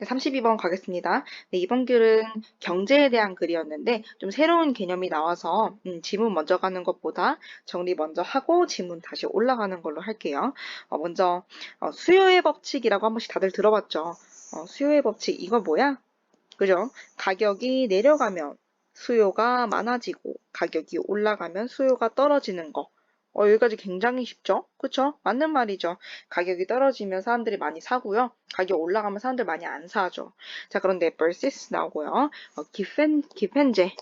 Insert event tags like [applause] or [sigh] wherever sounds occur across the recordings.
네, 32번 가겠습니다. 네, 이번 글은 경제에 대한 글이었는데 좀 새로운 개념이 나와서 음, 지문 먼저 가는 것보다 정리 먼저 하고 지문 다시 올라가는 걸로 할게요. 어, 먼저 어, 수요의 법칙이라고 한 번씩 다들 들어봤죠. 어, 수요의 법칙 이거 뭐야? 그죠? 가격이 내려가면 수요가 많아지고 가격이 올라가면 수요가 떨어지는 거. 어, 여기까지 굉장히 쉽죠? 그쵸? 맞는 말이죠. 가격이 떨어지면 사람들이 많이 사고요. 가격 올라가면 사람들 많이 안 사죠. 자, 그런데 versus 나오고요. 어, 기펜, 기펜제라는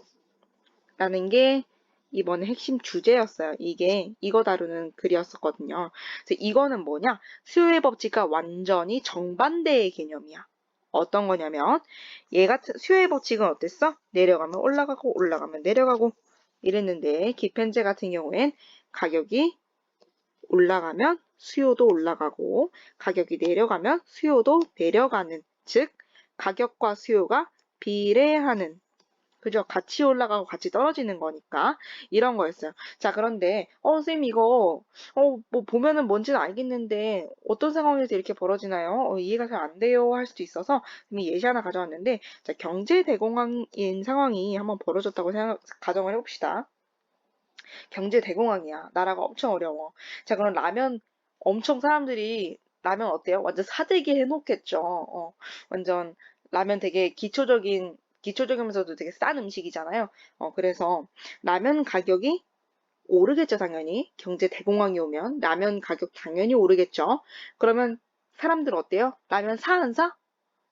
게 이번에 핵심 주제였어요. 이게 이거 다루는 글이었었거든요. 그래서 이거는 뭐냐? 수요의 법칙과 완전히 정반대의 개념이야. 어떤 거냐면 얘 같은 수요의 법칙은 어땠어? 내려가면 올라가고 올라가면 내려가고 이랬는데 기펜제 같은 경우엔 가격이 올라가면 수요도 올라가고 가격이 내려가면 수요도 내려가는 즉 가격과 수요가 비례하는 그죠? 같이 올라가고 같이 떨어지는 거니까 이런 거였어요. 자 그런데 어 선생님 이거 어 뭐 보면은 뭔지는 알겠는데 어떤 상황에서 이렇게 벌어지나요? 어, 이해가 잘 안 돼요 할 수도 있어서 예시 하나 가져왔는데 자 경제 대공황인 상황이 한번 벌어졌다고 생각 가정을 해봅시다. 경제 대공황이야. 나라가 엄청 어려워. 자, 그럼 라면 엄청 사람들이 라면 어때요? 완전 사재기 해놓겠죠. 어, 완전 라면 되게 기초적인 기초적이면서도 되게 싼 음식이잖아요. 어, 그래서 라면 가격이 오르겠죠, 당연히. 경제 대공황이 오면 라면 가격 당연히 오르겠죠. 그러면 사람들 어때요? 라면 사 안 사?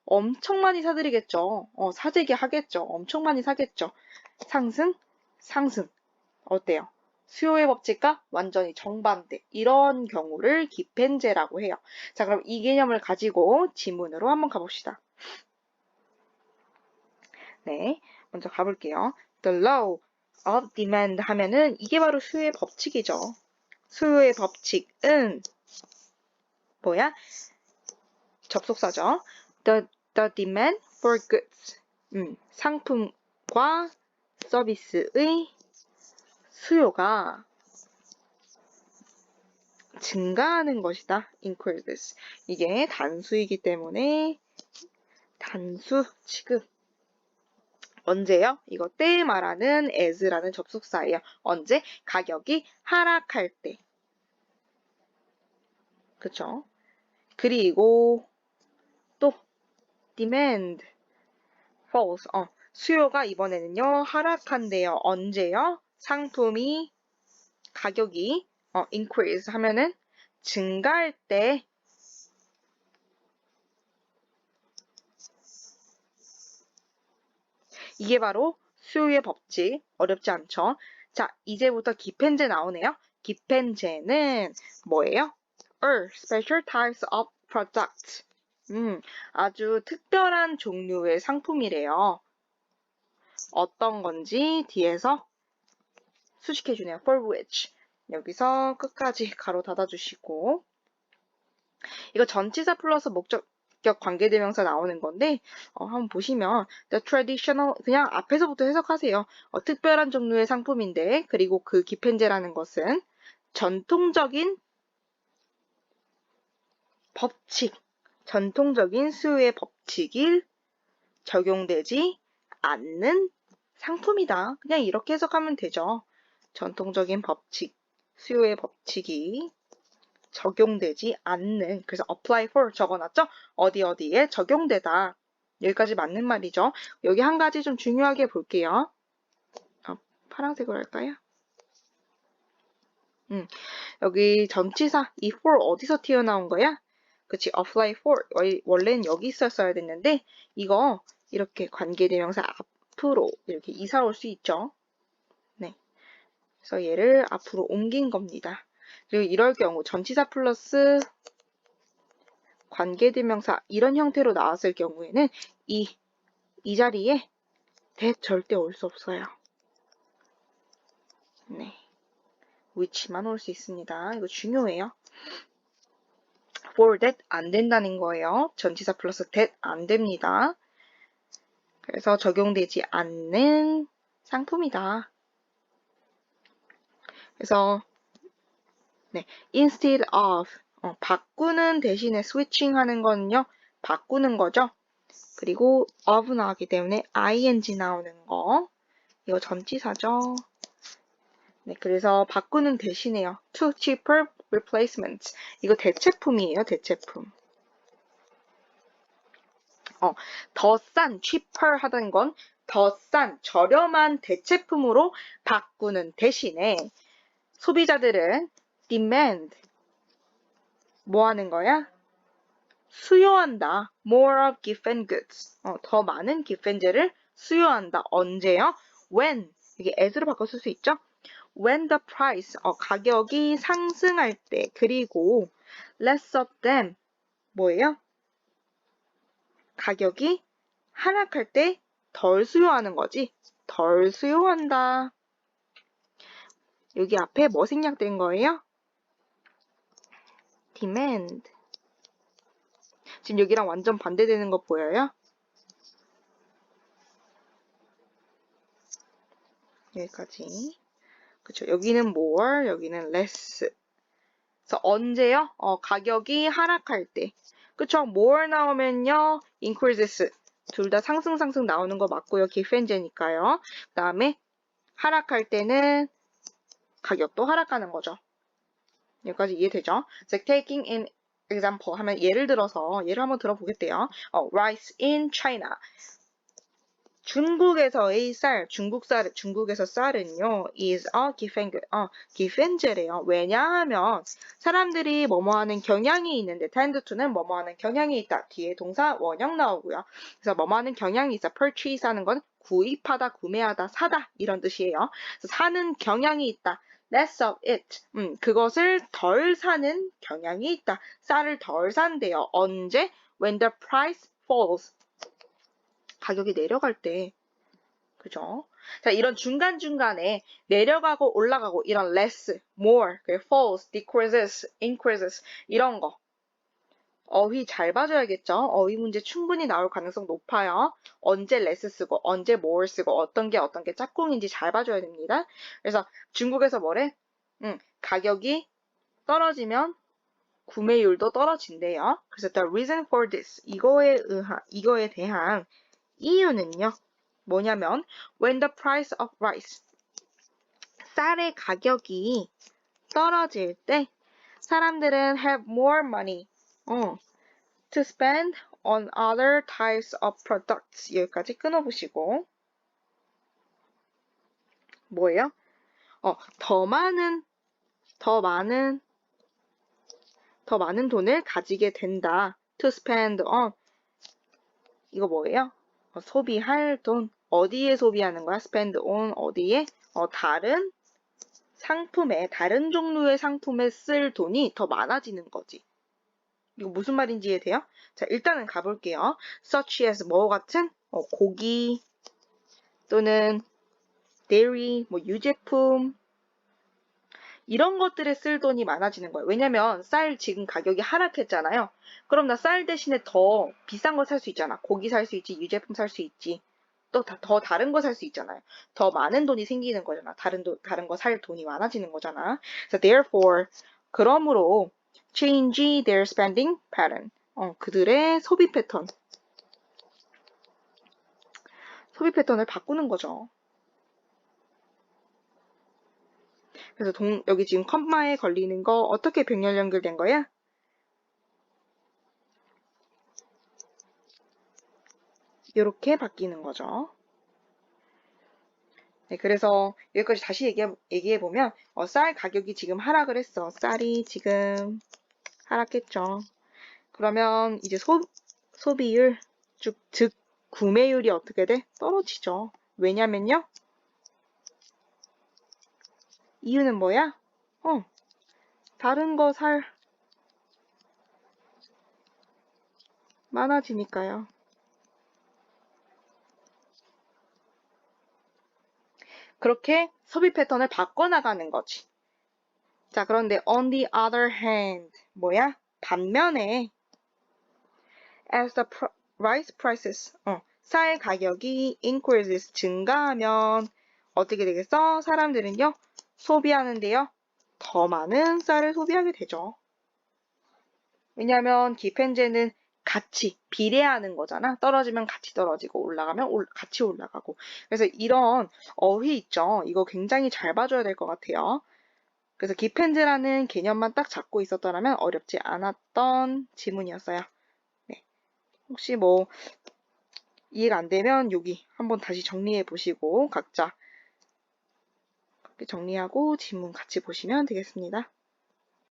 엄청 많이 사드리겠죠. 어, 사재기 하겠죠. 엄청 많이 사겠죠. 상승, 상승. 어때요? 수요의 법칙과 완전히 정반대. 이런 경우를 기펜제라고 해요. 자, 그럼 이 개념을 가지고 지문으로 한번 가봅시다. 네, 먼저 가볼게요. The law of demand 하면은 이게 바로 수요의 법칙이죠. 수요의 법칙은 뭐야? 접속사죠. The, the demand for goods. 음, 상품과 서비스의 수요가 증가하는 것이다. increases. 이게 단수이기 때문에 단수 취급. 언제요? 이거 때 말하는 as라는 접속사예요. 언제? 가격이 하락할 때. 그쵸? 그리고 또 demand falls. 어, 수요가 이번에는요 하락한대요. 언제요? 상품이 가격이 어, increase 하면은 증가할 때 이게 바로 수요의 법칙 어렵지 않죠? 자 이제부터 기펜제 나오네요. 기펜제는 뭐예요? are special types of product. 음, 아주 특별한 종류의 상품이래요. 어떤 건지 뒤에서 수식해주네요. for which. 여기서 끝까지 [laughs] 가로 닫아주시고 이거 전치사 플러스 목적격 관계대명사 나오는 건데 어, 한번 보시면 the traditional 그냥 앞에서부터 해석하세요. 어, 특별한 종류의 상품인데 그리고 그 기펜제라는 것은 전통적인 법칙, 전통적인 수요의 법칙이 적용되지 않는 상품이다. 그냥 이렇게 해석하면 되죠. 전통적인 법칙, 수요의 법칙이 적용되지 않는, 그래서 apply for 적어놨죠? 어디 어디에 적용되다. 여기까지 맞는 말이죠. 여기 한 가지 좀 중요하게 볼게요. 어, 파란색으로 할까요? 음, 여기 전치사 이 for 어디서 튀어나온 거야? 그치, apply for 원래는 여기 있었어야 됐는데 이거 이렇게 관계대명사 앞으로 이렇게 이사 올 수 있죠. 그래서 얘를 앞으로 옮긴 겁니다. 그리고 이럴 경우 전치사 플러스 관계대명사 이런 형태로 나왔을 경우에는 이, 이 자리에 that 절대 올 수 없어요. 네. which만 올 수 있습니다. 이거 중요해요. for that 안 된다는 거예요. 전치사 플러스 that 안 됩니다. 그래서 적용되지 않는 상품이다. 그래서 네, instead of 어, 바꾸는 대신에 switching 하는 거는요. 바꾸는 거죠. 그리고 of 나오기 때문에 ing 나오는 거. 이거 전치사죠. 네, 그래서 바꾸는 대신에요. to cheaper replacements. 이거 대체품이에요, 대체품. 어, 더 싼, cheaper 하던 건 더 싼, 저렴한 대체품으로 바꾸는 대신에 소비자들은 demand 뭐 하는 거야? 수요한다. more of giffen goods. 어, 더 많은 기펜제를 수요한다. 언제요? when. 이게 as로 바꿔 쓸 수 있죠? when the price. 어, 가격이 상승할 때. 그리고 less of them. 뭐예요? 가격이 하락할 때 덜 수요하는 거지. 덜 수요한다. 여기 앞에 뭐 생략된 거예요? demand. 지금 여기랑 완전 반대되는 거 보여요? 여기까지. 그쵸. 여기는 more, 여기는 less. 그래서 언제요? 어, 가격이 하락할 때. 그쵸. more 나오면요. increases. 둘 다 상승 상승 나오는 거 맞고요. 기펜제니까요. 그 다음에 하락할 때는 가격도 하락하는 거죠. 여기까지 이해되죠? So taking in example 하면 예를 들어서 예를 한번 들어보겠대요. 어, rice in China. 중국에서의 쌀, 중국 쌀, 중국에서 쌀은요, is a gifen, 어, 기펜제래요. 왜냐하면 사람들이 뭐뭐 하는 경향이 있는데, tend to는 뭐뭐 하는 경향이 있다. 뒤에 동사 원형 나오고요. 그래서 뭐뭐 하는 경향이 있어. purchase 하는 건 구입하다, 구매하다, 사다 이런 뜻이에요. 사는 경향이 있다. less of it. 음, 그것을 덜 사는 경향이 있다. 쌀을 덜 산대요. 언제? when the price falls. 가격이 내려갈 때. 그죠? 자, 이런 중간중간에 내려가고 올라가고 이런 less, more, falls, decreases, increases 이런 거. 어휘 잘 봐줘야겠죠? 어휘 문제 충분히 나올 가능성 높아요. 언제 less 쓰고 언제 more 쓰고 어떤 게 어떤 게 짝꿍인지 잘 봐줘야 됩니다. 그래서 중국에서 뭐래? 음, 가격이 떨어지면 구매율도 떨어진대요. 그래서 the reason for this 이거에 의한 이거에 대한 이유는요. 뭐냐면 when the price of rice 쌀의 가격이 떨어질 때 사람들은 have more money 어, to spend on other types of products 여기까지 끊어보시고 뭐예요? 어, 더 많은 더 많은 더 많은 돈을 가지게 된다. to spend on 이거 뭐예요? 어, 소비할 돈 어디에 소비하는 거야? spend on 어디에? 어, 다른 상품에 다른 종류의 상품에 쓸 돈이 더 많아지는 거지. 이거 무슨 말인지 이해돼요? 자, 일단은 가볼게요. such as 뭐 같은 어, 고기 또는 dairy, 뭐 유제품 이런 것들에 쓸 돈이 많아지는 거예요. 왜냐면 쌀 지금 가격이 하락했잖아요. 그럼 나 쌀 대신에 더 비싼 거 살 수 있잖아. 고기 살 수 있지, 유제품 살 수 있지. 또 더 다른 거 살 수 있잖아요. 더 많은 돈이 생기는 거잖아. 다른 도, 다른 거 살 돈이 많아지는 거잖아. 그래서 therefore 그러므로 change their spending pattern. 어, 그들의 소비 패턴. 소비 패턴을 바꾸는 거죠. 그래서 동, 여기 지금 컴마에 걸리는 거 어떻게 병렬 연결된 거야? 이렇게 바뀌는 거죠. 네, 그래서 여기까지 다시 얘기해, 얘기해 보면 어, 쌀 가격이 지금 하락을 했어. 쌀이 지금 하락했죠. 그러면 이제 소, 소비율, 즉, 즉 구매율이 어떻게 돼? 떨어지죠. 왜냐면요. 이유는 뭐야? 어, 다른 거 살 많아지니까요. 그렇게 소비 패턴을 바꿔나가는 거지. 자, 그런데 on the other hand, 뭐야? 반면에 as the rice prices, 어, 쌀 가격이 increases, 증가하면 어떻게 되겠어? 사람들은요, 소비하는데요. 더 많은 쌀을 소비하게 되죠. 왜냐하면 기펜제는 같이 비례하는 거잖아. 떨어지면 같이 떨어지고 올라가면 올- 같이 올라가고. 그래서 이런 어휘 있죠. 이거 굉장히 잘 봐줘야 될 것 같아요. 그래서 기펜즈라는 개념만 딱 잡고 있었더라면 어렵지 않았던 지문이었어요. 네. 혹시 뭐 이해가 안 되면 여기 한번 다시 정리해 보시고 각자 정리하고 지문 같이 보시면 되겠습니다.